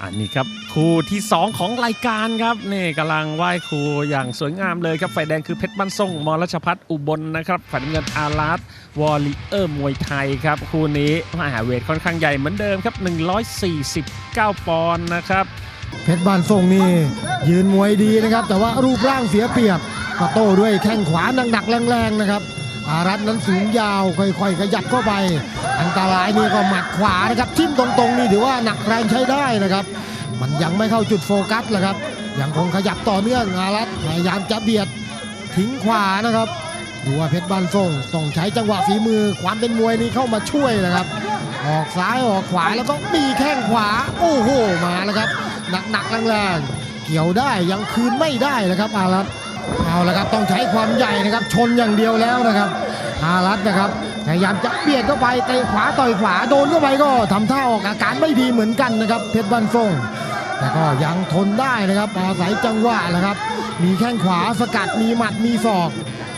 อันนี้ครับคู่ที่ 2 ของรายการครับนี่กำลังไหว้ครูอย่างสวยงามเลยครับฝ่ายแดงคือเพชรบ้านส่งมรชพัฒน์อุบลนะครับฝ่ายน้ำเงินอาราสวอลลิเออร์มวยไทยครับคู่นี้มหาเวทค่อนข้างใหญ่เหมือนเดิมครับ 149 ปอนด์นะครับ เพชรบ้านทรงนี่ยืนมวยดีนะครับ แต่ว่ารูปร่างเสียเปรียบก็โต้ด้วยแข้งขวาหนักๆแรงๆนะครับ อารัตนั้นสูงยาวค่อยๆขยับเข้าไป อันตรายนี่ก็หมัดขวานะครับทิ่มตรงๆนี่ถือว่าหนักแรงใช้ได้นะครับ มันยังไม่เข้าจุดโฟกัสแหละครับยังคงขยับต่อเนื่องอารัตพยายามจะเบียดทิ้งขวานะครับดูว่าเพชรบ้านทรงต้องใช้จังหวะฝีมือความเป็นมวยนี่เข้ามาช่วยนะครับ ออกซ้ายออกขวาแล้วก็มีแข้งขวา โอ้โหมาแล้วครับ หนักๆแรงๆเกี่ยวได้ยังคืนไม่ได้นะครับอารัต เอาละครับต้องใช้ความใหญ่นะครับชนอย่างเดียวแล้วนะครับอารัตนะครับพยายามจะเบียดเข้าไปเตะขวาต่อยขวาโดนเข้าไปก็ทำท่าออกอาการไม่ดีเหมือนกันนะครับเพชรบันฟงแต่ก็ยังทนได้นะครับอาศัยจังหวะนะครับ มีแข้งขวาสกัดมีหมัดมีศอก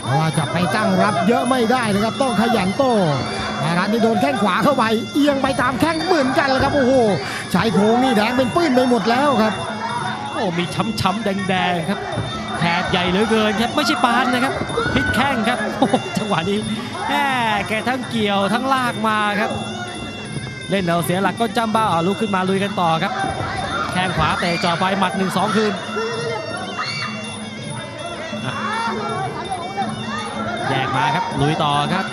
เพราะว่าจะไปตั้งรับเยอะไม่ได้นะครับ ต้องขยันโต้อารัตนี่โดนแข้งขวาเข้าไป เอียงไปตามแข้งเหมือนกันเลยครับโอ้โหชายโคงนี่แดงเป็นปื้นไปหมดแล้วครับ โอ้มีช้ำๆแดงๆครับแผดใหญ่เหลือเกินครับไม่ใช่ปานนะครับพลิกแข้งครับโอ้จังหวะนี้แหมแกทั้งเกี่ยวทั้งลากมาครับ เล่นเอาเสียหลักก็จำบ้าอะลุกขึ้นมาลุยกันต่อครับ แข้งขวาเตะจ่อไปหมัด1 2คืนอะแยกมาครับลุยต่อครับ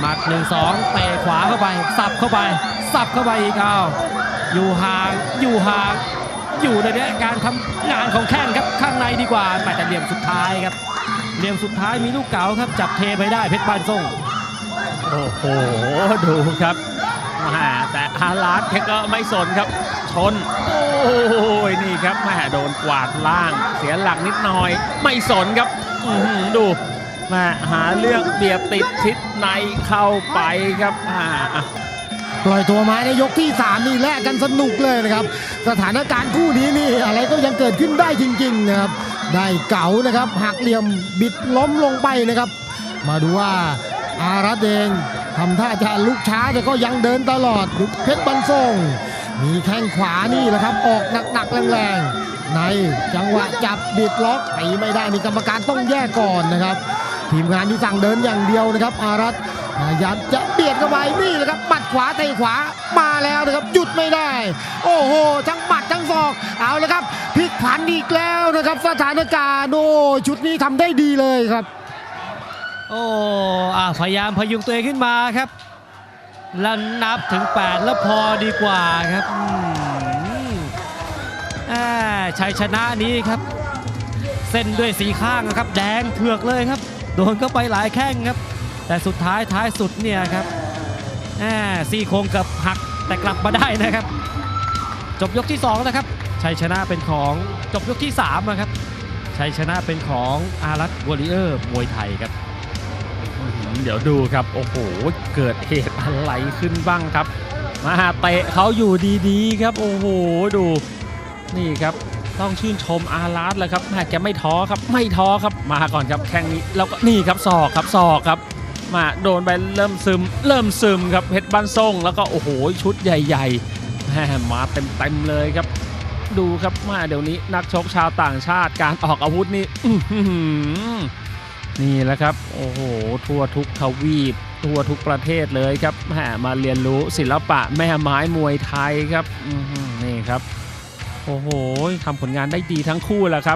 หมัด1 2เตะขวาเข้าไป สับเข้าไป สับเข้าไปอีกเอา อยู่ห่างอยู่ห่างอยู่ในเนี้การทำงานของแข้งครับข้างในดีกว่าแหมแต่เหลี่ยมสุดท้ายครับเหลี่ยมสุดท้ายมีลูกเก๋าครับจับเทไปได้เพชรบ้านส่งโอ้โหดูครับมาแต่อาราสแกก็ไม่สนครับ ชน โอ้ยนี่ครับแม่โดนกวาดล่าง เสียหลักนิดหน่อย ไม่สนครับอืดูแมาหาเรื่องเบียดติดทิศในเข้าไปครับอ่า ปล่อยตัวมาในยกที่ 3 นี่แลกกันสนุกเลยนะครับ สถานการณ์คู่นี้นี่อะไรก็ยังเกิดขึ้นได้จริงๆนะครับ ได้เก๋านะครับหักเหลี่ยมบิดล้มลงไปนะครับ มาดูว่าอารัตเองทำท่าจะลุกช้าแต่ก็ยังเดินตลอดดูเพชรบันทรงมีแข้งขวานี่แหละครับออกหนักๆแรงๆในจังหวะจับบิดล็อกไปไม่ได้นี่กรรมการต้องแยกก่อนนะครับ ทีมงานที่สั่งเดินอย่างเดียวนะครับ อารัต พยายามจะเบียดเข้าไปนี่แหละครับหมัดขวาเตะขวามาแล้วนะครับหยุดไม่ได้ โอ้โหทั้งหมัดทั้งศอกเอาเลยครับพลิกผันอีกแล้วนะครับสถานการณ์โอ้ชุดนี้ทำได้ดีเลยครับ โอ้อาพยายามพยุงตัวเองขึ้นมาครับ แล้วนับถึง 8 แล้วพอดีกว่าครับอืมอ่าชัยชนะนี้ครับ เส้นด้วยสีข้างนะครับ แดงเถือกเลยครับ โดนเข้าไปหลายแข้งครับ แต่สุดท้ายท้ายสุดเนี่ยครับอ่าซี่โครงเกับหักแต่กลับมาได้นะครับ จบยกที่ 2 นะครับชัยชนะเป็นของจบยกที่3นะครับชัยชนะเป็นของอารัตวอริเออร์มวยไทยครับเดี๋ยวดูครับ โอ้โห เกิดเหตุอะไรขึ้นบ้างครับ มาเตะเขาอยู่ดีๆครับ โอ้โห ดู นี่ครับ ต้องชื่นชมอาราสเลยครับแม่แกไม่ท้อครับ ไม่ท้อครับ มาก่อนครับ แข้งนี้ แล้วก็นี่ครับศอกครับศอกครับ มาโดนไปเริ่มซึม เริ่มซึมครับเพชรบ้านส่งแล้วก็โอ้โหชุดใหญ่ๆแม่มาเต็มๆเลยครับ ดูครับมาเดี๋ยวนี้นักชกชาวต่างชาติการออกอาวุธนี่นี่แหละครับโอ้โหทั่วทุกทวีปทั่วทุกประเทศเลยครับแหมมาเรียนรู้ศิลปะแม่ไม้มวยไทยครับนี่ครับโอ้โหทำผลงานได้ดีทั้งคู่แหละครับ